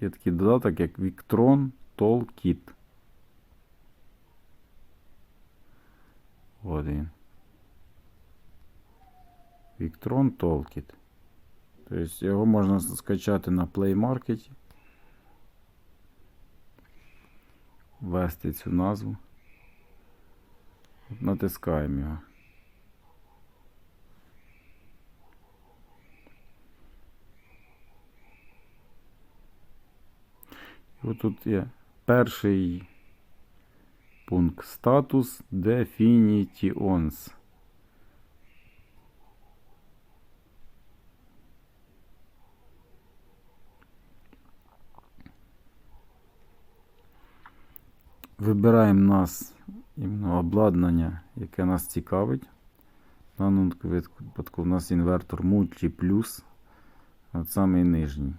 Є такий додаток, як Victron Toolkit. От він. Victron Toolkit. Тобто його можна скачати на Play Market. Ввести цю назву. Натискаємо його. Отут є перший пункт статус Definitions. Вибираємо нас іменно обладнання, яке нас цікавить. В даному випадку у нас інвертор Multi Plus. От самий нижній.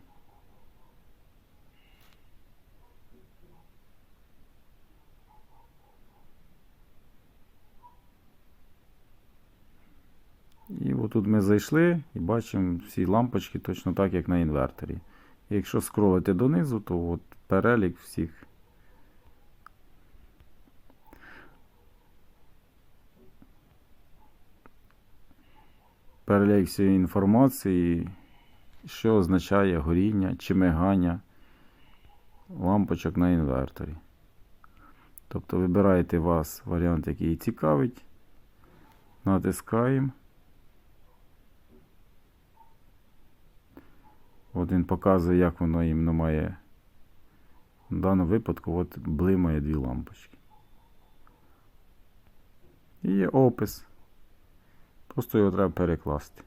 І отут ми зайшли і бачимо всі лампочки точно так, як на інверторі. І якщо скролити донизу, то от перелік всіх. Перелік всієї інформації, що означає горіння чи мигання лампочок на інверторі. Тобто вибираєте вас варіант, який цікавить. Натискаємо. Він показує, як воно їм має. В даному випадку от блимає дві лампочки. І є опис. Просто його треба перекласти.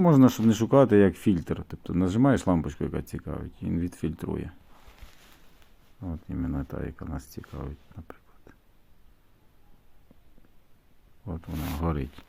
Можна, щоб не шукати як фільтр. Тобто нажимаєш лампочку, яка цікавить, і він відфільтрує. От іменно та, яка нас цікавить, наприклад. От вона горить.